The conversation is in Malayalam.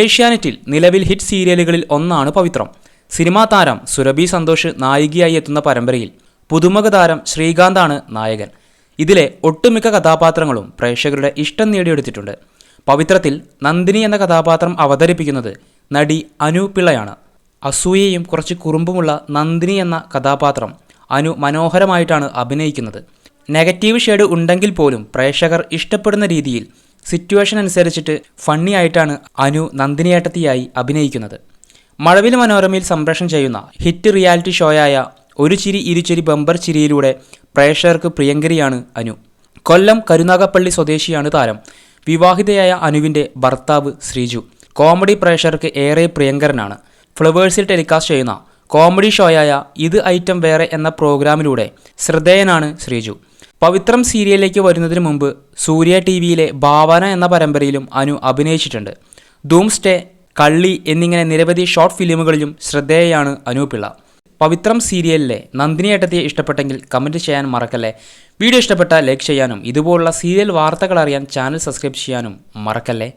ഏഷ്യാനെറ്റിൽ നിലവിൽ ഹിറ്റ് സീരിയലുകളിൽ ഒന്നാണ് പവിത്രം. സിനിമാ താരം സുരഭി സന്തോഷ് നായികയായി എത്തുന്ന പരമ്പരയിൽ പുതുമുഖ താരം ശ്രീകാന്താണ് നായകൻ. ഇതിലെ ഒട്ടുമിക്ക കഥാപാത്രങ്ങളും പ്രേക്ഷകരുടെ ഇഷ്ടം നേടിയെടുത്തിട്ടുണ്ട്. പവിത്രത്തിൽ നന്ദിനി എന്ന കഥാപാത്രം അവതരിപ്പിക്കുന്നത് നടി അനു പിള്ളയാണ്. അസൂയയും കുറച്ച് കുറുമ്പുമുള്ള നന്ദിനി എന്ന കഥാപാത്രം അനു മനോഹരമായിട്ടാണ് അഭിനയിക്കുന്നത്. നെഗറ്റീവ് ഷെയ്ഡ് ഉണ്ടെങ്കിൽ പോലും പ്രേക്ഷകർ ഇഷ്ടപ്പെടുന്ന രീതിയിൽ സിറ്റുവേഷൻ അനുസരിച്ചിട്ട് ഫണ്ണി ആയിട്ടാണ് അനു നന്ദിനിയേട്ടത്തിയായി അഭിനയിക്കുന്നത്. മഴവിൽ മനോരമയിൽ സംപ്രേഷണം ചെയ്യുന്ന ഹിറ്റ് റിയാലിറ്റി ഷോയായ ഒരു ചിരി ഇരുചിരി ബമ്പർ ചിരിയിലൂടെ പ്രേക്ഷകർക്ക് പ്രിയങ്കരിയാണ് അനു. കൊല്ലം കരുനാഗപ്പള്ളി സ്വദേശിയാണ് താരം. വിവാഹിതയായ അനുവിന്റെ ഭർത്താവ് ശ്രീജു. കോമഡി പ്രേക്ഷകർക്ക് ഏറെ പ്രിയങ്കരനാണ്. ഫ്ലവേഴ്സിൽ ടെലികാസ്റ്റ് ചെയ്യുന്ന കോമഡി ഷോയായ ഇത് ഐറ്റം വേറെ എന്ന പ്രോഗ്രാമിലൂടെ ശ്രദ്ധേയനാണ് ശ്രീജു. പവിത്രം സീരിയലിലേക്ക് വരുന്നതിന് മുമ്പ് സൂര്യ ടി വിയിലെ ഭാവന എന്ന പരമ്പരയിലും അനു അഭിനയിച്ചിട്ടുണ്ട്. ധൂം സ്റ്റേ കള്ളി എന്നിങ്ങനെ നിരവധി ഷോർട്ട് ഫിലിമുകളിലും ശ്രദ്ധേയയാണ് അനു പിള്ള പവിത്രം സീരിയലിലെ നന്ദിനിയേട്ടത്തിയെ ഇഷ്ടപ്പെട്ടെങ്കിൽ കമന്റ് ചെയ്യാൻ മറക്കല്ലേ? വീഡിയോ ഇഷ്ടപ്പെട്ടാൽ ലൈക്ക് ചെയ്യാനും ഇതുപോലുള്ള സീരിയൽ വാർത്തകൾ അറിയാൻ ചാനൽ സബ്സ്ക്രൈബ് ചെയ്യാനും മറക്കല്ലേ?